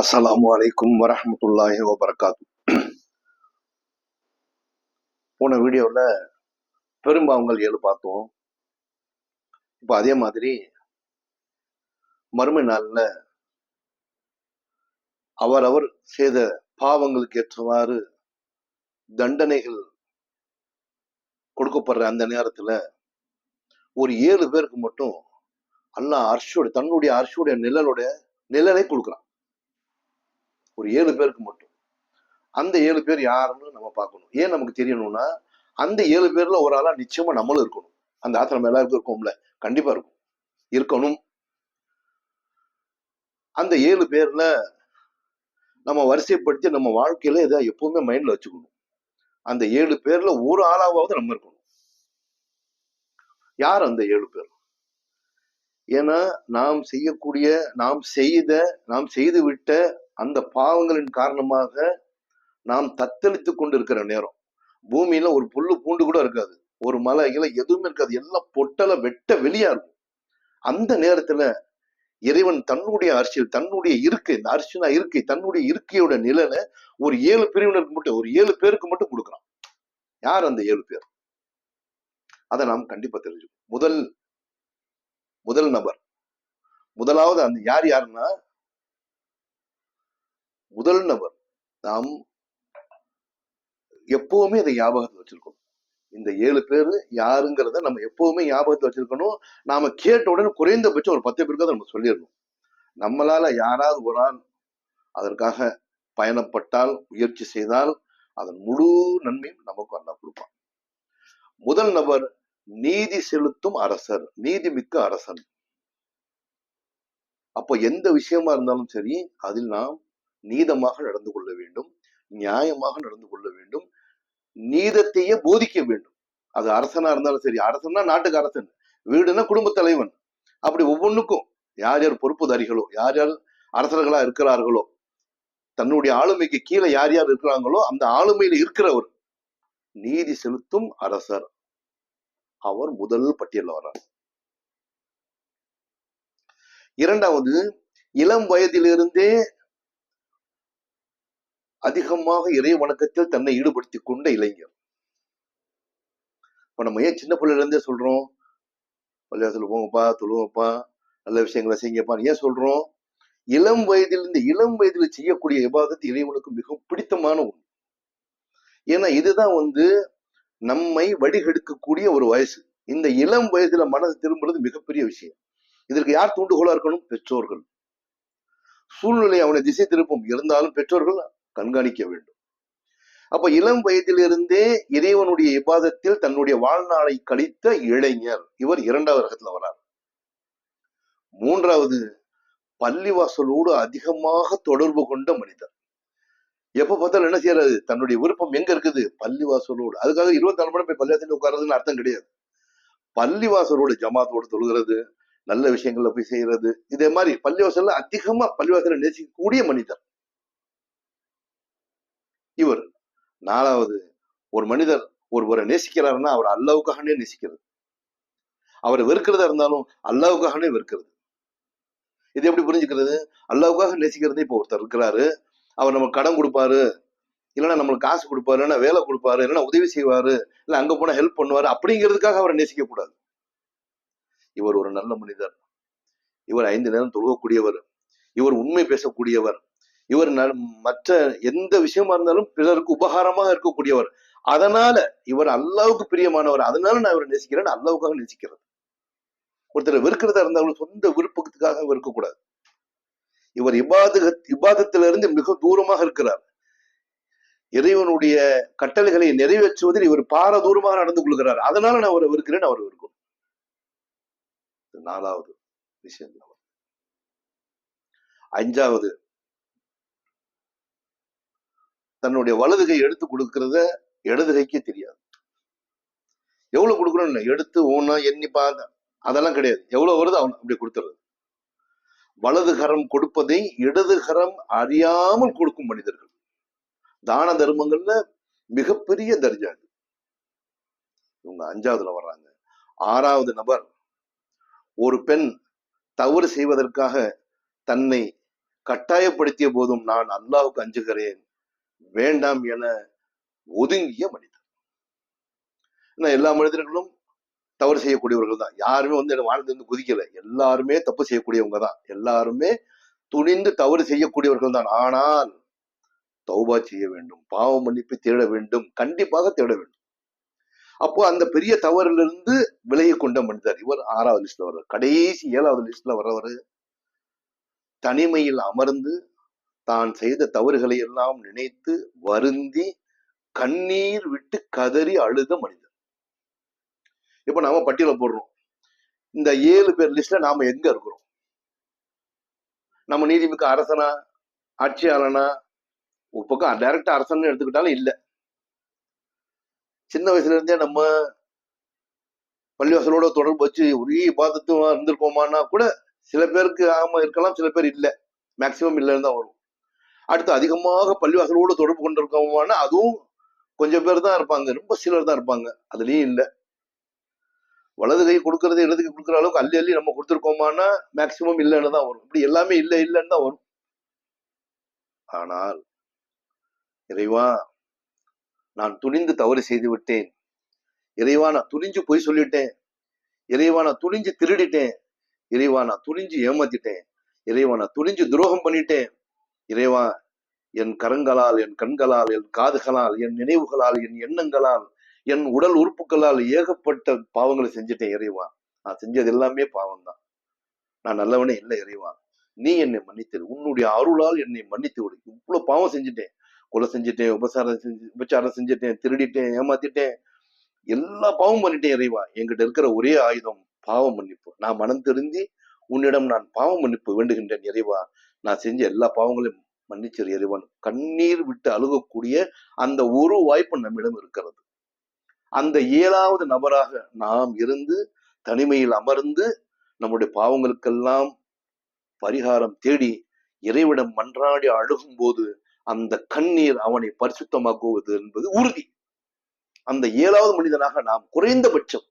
அஸ்லாம் அலைக்கும் வரமத்துல்லாஹி வபர்காத்து போன வீடியோவில் பெரும்பாவங்கள் ஏழு பார்த்தோம். இப்போ அதே மாதிரி மறுமை நாளில் அவரவர் செய்த பாவங்களுக்கு ஏற்றவாறு தண்டனைகள் கொடுக்கப்படுற அந்த நேரத்தில் ஒரு ஏழு பேருக்கு மட்டும் அல்லாஹ் அரிசியோட தன்னுடைய அர்ஷோடைய நிழலோட நிழலை கொடுக்குறான். ஒரு ஏழு பேருக்கு மட்டும். அந்த ஏழு பேர் யாருன்னு நம்ம பார்க்கணும். ஏன் நமக்கு தெரியணும்னா அந்த ஏழு பேர்ல ஒரு ஆளா நிச்சயமா நம்மளும் இருக்கணும். அந்த ஆத்திரம் எல்லாருக்கும் இருக்கும்ல. கண்டிப்பா இருக்கும். இருக்கணும். அந்த ஏழு பேர்ல நம்ம வரிசைப்படுத்தி நம்ம வாழ்க்கையில இதை எப்பவுமே மைண்ட்ல வச்சுக்கணும். அந்த ஏழு பேர்ல ஒரு ஆளாவது நம்ம இருக்கணும். யார் அந்த ஏழு பேர்? ஏன்னா நாம் செய்யக்கூடிய நாம் செய்த நாம் செய்து விட்ட அந்த பாவங்களின் காரணமாக நாம் தத்தளித்து கொண்டிருக்கிற நேரம். பூமியில ஒரு புல்லு பூண்டு கூட இருக்காது. ஒரு மலைகள எதுவுமே இருக்காது. எல்லாம் பொட்டல வெட்ட வெளியா இருக்கும். அந்த நேரத்துல இறைவன் தன்னுடைய அரசியல் தன்னுடைய இருக்கை இந்த அரசியலா இருக்கை தன்னுடைய இருக்கையோட நிழலை ஒரு ஏழு பிரிவினருக்கு மட்டும் ஒரு ஏழு பேருக்கு மட்டும் கொடுக்குறான். யார் அந்த ஏழு பேர்? அதை நாம் கண்டிப்பா தெரிஞ்சுக்கணும். முதல் முதல் நபர். முதலாவது அந்த யார் யாருன்னா முதல் நபர் நாம் எப்பவுமே அதை ஞாபகத்தில் வச்சிருக்கணும். இந்த ஏழு பேர் யாருங்கிறத நம்ம எப்பவுமே ஞாபகத்தில் வச்சிருக்கணும். நாம கேட்ட உடனே குறைந்தபட்சம் ஒரு பத்து பேருக்கு நம்ம சொல்லிடணும். நம்மளால யாராவது ஒரு ஆள் அதற்காக பயணப்பட்டால் முயற்சி செய்தால் அதன் முழு நன்மையும் நமக்கு அல்லா கொடுப்பான். முதல் நபர் நீதி செலுத்தும் அரசர் நீதி மிக்க அரசன். அப்போ எந்த விஷயமா இருந்தாலும் சரி அதில் நாம் நீதமாக நடந்து கொள்ள வேண்டும் நியாயமாக நடந்து கொள்ள வேண்டும் நீதத்தையே போதிக்க வேண்டும். அது அரசனா இருந்தாலும் சரி அரசன்னா நாட்டுக்கு அரசன் வீடுனா குடும்ப தலைவன். அப்படி ஒவ்வொன்றுக்கும் யார் யார் பொறுப்புதாரிகளோ யார் யார் அரசர்களா இருக்கிறார்களோ தன்னுடைய ஆளுமைக்கு கீழே யார் யார் இருக்கிறாங்களோ அந்த ஆளுமையில இருக்கிறவர் நீதி செலுத்தும் அரசர். அவர் முதல் பட்டியலில் வர்றார். இரண்டாவது இளம் வயதிலிருந்தே அதிகமாக இறை வணக்கத்தில் தன்னை ஈடுபடுத்தி கொண்ட இளைஞர். இப்ப நம்ம ஏன் சின்ன பிள்ளைல இருந்தே சொல்றோம்? பள்ளியாசல் போங்கப்பா தொழுவப்பா நல்ல விஷயங்களை செய்யப்பான்னு ஏன் சொல்றோம்? இளம் வயதிலிருந்து இளம் வயதில் செய்யக்கூடிய விவாதத்து இறைவனுக்கு மிகவும் பிடித்தமான ஒன்று ஏன்னா இதுதான் வந்து நம்மை வடிகெடுக்கக்கூடிய ஒரு வயசு. இந்த இளம் வயதுல மனசு திரும்புறது மிகப்பெரிய விஷயம். இதற்கு யார் தூண்டுகோலா இருக்கணும்? பெற்றோர்கள். சூழ்நிலை அவனை திசை திருப்பும். இருந்தாலும் பெற்றோர்கள் கண்காணிக்க வேண்டும். அப்ப இளம் வயதிலிருந்தே இறைவனுடைய இபாதத்தில் தன்னுடைய வாழ்நாளை கழித்த இளைஞர் இவர் இரண்டாவது ரகத்துல வரார் மூன்றாவது பள்ளிவாசலோடு அதிகமாக தொடர்பு கொண்ட மனிதர். எப்ப பார்த்தாலும் என்ன செய்யறது தன்னுடைய விருப்பம் எங்க இருக்குது? பள்ளிவாசலோடு. அதுக்காக இருபத்தி நாலு மணி போய் பள்ளிவாசல் உட்கார்றதுன்னு அர்த்தம் கிடையாது. பள்ளிவாசலோடு ஜமாத்தோடு தொழுகிறது நல்ல விஷயங்கள்ல போய் செய்யறது இதே மாதிரி பள்ளிவாசல்ல அதிகமா பள்ளிவாசல நேசிக்கக்கூடிய மனிதர். இவர். நாலாவது ஒரு மனிதர் ஒருவரை நேசிக்கிறாருன்னா அவர் அல்லாவுக்காகனே நேசிக்கிறது. அவரை வெறுக்கிறதா இருந்தாலும் அல்லாவுக்காகனே வெறுக்கிறது. இது எப்படி புரிஞ்சுக்கிறது? அல்லாவுக்காக நேசிக்கிறது இப்போ ஒருத்தர் இருக்கிறாரு. அவர் நமக்கு கடன் கொடுப்பாரு. இல்லைன்னா நம்மளுக்கு காசு கொடுப்பாரு. இல்லைன்னா வேலை கொடுப்பாரு. இல்லைன்னா உதவி செய்வாரு. இல்லை அங்க போனா ஹெல்ப் பண்ணுவாரு. அப்படிங்கிறதுக்காக அவரை நேசிக்க கூடாது இவர் ஒரு நல்ல மனிதர். இவர் ஐந்து நேரம் தொழுகக்கூடியவர். இவர் உண்மை பேசக்கூடியவர். இவர் மற்ற எந்த விஷயமா இருந்தாலும் பிறருக்கு உபகாரமாக இருக்கக்கூடியவர். அதனால இவர் அல்லாவுக்கு பிரியமானவர். அதனால நான் இவரை நேசிக்கிறேன் அல்லாவுக்காக நேசிக்கிறது. ஒருத்தர் வெறுக்கிறதா இருந்தாலும் சொந்த விருப்பத்துக்காக வெறுக்கக்கூடாது இவர் இபாத இபாதத்திலிருந்து மிக தூரமாக இருக்கிறார். இறைவனுடைய கட்டளைகளை நிறைவேற்றுவதில் இவர் பார தூரமாக நடந்து கொள்கிறார். அதனால நான் அவரை வெறுக்கிறேன் அவர் வெறுக்கும் நாலாவது விஷயம். அஞ்சாவது தன்னுடைய வலது கை எடுத்து கொடுக்கறத இடது கைக்கே தெரியாது. எவ்வளவு கொடுக்கணும்னு எடுத்து ஒன்னா எண்ணி பார்க்க அதெல்லாம் கிடையாது. எவ்வளவு வருது அவன் அப்படி கொடுத்துறது வலது கரம் கொடுப்பதை இடது கரம் அறியாமல் கொடுக்கும் மனிதர்கள். தான தர்மங்கள்ல மிகப்பெரிய தர்ஜா இது. இவங்க அஞ்சாவதுல வர்றாங்க. ஆறாவது நபர் ஒரு பெண் தவறு செய்வதற்காக தன்னை கட்டாயப்படுத்திய போதும் நான் அல்லாவுக்கு அஞ்சுகிறேன். வேண்டாம் என ஒதுங்கிய மனிதர். ஏன்னா எல்லா மனிதர்களும் தவறு செய்யக்கூடியவர்கள் தான். யாருமே வந்து என்ன வாழ்ந்து வந்து குதிக்கல. எல்லாருமே தப்பு செய்யக்கூடியவங்க தான். எல்லாருமே துணிந்து தவறு செய்யக்கூடியவர்கள் தான். ஆனால் தௌபா செய்ய வேண்டும். பாவ மன்னிப்பு தேட வேண்டும். கண்டிப்பாக தேட வேண்டும். அப்போ அந்த பெரிய தவறிலிருந்து விலகி கொண்ட மனிதர் இவர் ஆறாவது லிஸ்ட்ல வர்றார். கடைசி ஏழாவது லிஸ்ட்ல வர்றவர் தனிமையில் அமர்ந்து தான் செய்த தவறுகளை எல்லாம் நினைத்து வருந்தி கண்ணீர் விட்டு கதறி அழுத மனிதன். இப்ப நாம பட்டியல போடுறோம். இந்த ஏழு பேர் லிஸ்ட்ல நாம எங்க இருக்கிறோம்? நம்ம நீதிமிக்க அரசனா ஆட்சியாளனா? ஒரு பக்கம் டைரக்டா அரசன் எடுத்துக்கிட்டாலும் இல்ல. சின்ன வயசுல இருந்தே நம்ம பள்ளிவாசலோட தொடர்பு வச்சு ஒரே பாதத்துவம் இருந்திருக்கோமான்னா கூட சில பேருக்கு ஆமா இருக்கலாம் சில பேர் இல்ல. மேக்சிமம் இல்லைன்னு தான் வரும். அடுத்து அதிகமாக பள்ளிவாசலோடு தொடர்பு கொண்டிருக்கோமானா அதுவும் கொஞ்சம் பேர் தான் இருப்பாங்க. ரொம்ப சிலர் தான் இருப்பாங்க. அதுலயும் இல்லை. வலது கை கொடுக்கறது இடது கை கொடுக்குற அளவுக்கு அள்ளி அள்ளி நம்ம கொடுத்துருக்கோமானா மேக்சிமம் இல்லைன்னு தான் வரும். இப்படி எல்லாமே இல்லை இல்லைன்னு தான் வரும். ஆனால் இறைவா நான் துணிந்து தவறு செய்து விட்டேன். இறைவா நான் துணிஞ்சு பொய் சொல்லிட்டேன். இறைவா நான் துணிஞ்சு திருடிட்டேன். இறைவா நான் துணிஞ்சு ஏமாத்திட்டேன். இறைவா நான் துணிஞ்சு துரோகம் பண்ணிட்டேன். இறைவா என் கரங்களால் என் கண்களால் என் காதுகளால் என் நினைவுகளால் என் எண்ணங்களால் என் உடல் உறுப்புகளால் ஏகப்பட்ட பாவங்களை செஞ்சுட்டேன் இறைவா. நான் செஞ்சது எல்லாமே பாவம் தான் நான் நல்லவனே இல்லை இறைவா. நீ என்னை மன்னித்திரு உன்னுடைய அருளால் என்னை மன்னித்து விடு. இவ்வளவு பாவம் செஞ்சுட்டேன். கொலை செஞ்சுட்டேன் உபசாரம் செஞ்சு உபச்சாரம் செஞ்சுட்டேன் திருடிட்டேன் ஏமாத்திட்டேன். எல்லா பாவம் பண்ணிட்டேன் இறைவா. என்கிட்ட இருக்கிற ஒரே ஆயுதம் பாவம் மன்னிப்பு. நான் மனம் திருந்தி உன்னிடம் நான் பாவம் மன்னிப்பு வேண்டுகின்றேன் இறைவா. நான் செஞ்ச எல்லா பாவங்களையும் மன்னிச்சர் இறைவன். கண்ணீர் விட்டு அழுகக்கூடிய அந்த ஒரு வாய்ப்பு நம்மிடம் இருக்கிறது. அந்த ஏழாவது நபராக நாம் இருந்து தனிமையில் அமர்ந்து நம்முடைய பாவங்களுக்கெல்லாம் பரிகாரம் தேடி இறைவிடம் மன்றாடி அழுகும் போது அந்த கண்ணீர் அவனை பரிசுத்தமாக்குவது என்பது உறுதி. அந்த ஏழாவது மனிதனாக நாம் குறைந்தபட்சம்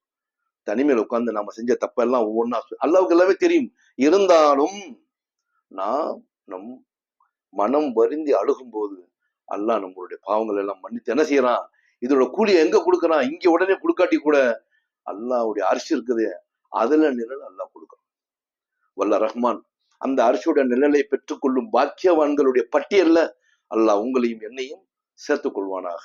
தனிமையில் உட்கார்ந்து நாம செஞ்ச தப்பெல்லாம் ஒவ்வொன்றா அல்லாவுக்கு எல்லாமே தெரியும். இருந்தாலும் நாம் நம் மனம் வருந்தி அழுகும் போது அல்லாஹ் நம்மளுடைய பாவங்கள் எல்லாம் மன்னித்து என்ன செய்யறான்? இதோட கூலியை எங்க கொடுக்கறான்? இங்க உடனே கொடுக்காட்டி கூட அல்லாவுடைய அரிசி இருக்குது. அதுல நிழல் அல்லாஹ் கொடுக்கறான் வல்ல ரஹ்மான் அந்த அரிசியோட நிழலை பெற்றுக்கொள்ளும் பாக்கியவான்களுடைய பட்டியல்ல அல்லாஹ் உங்களையும் என்னையும் சேர்த்துக் கொள்வானாக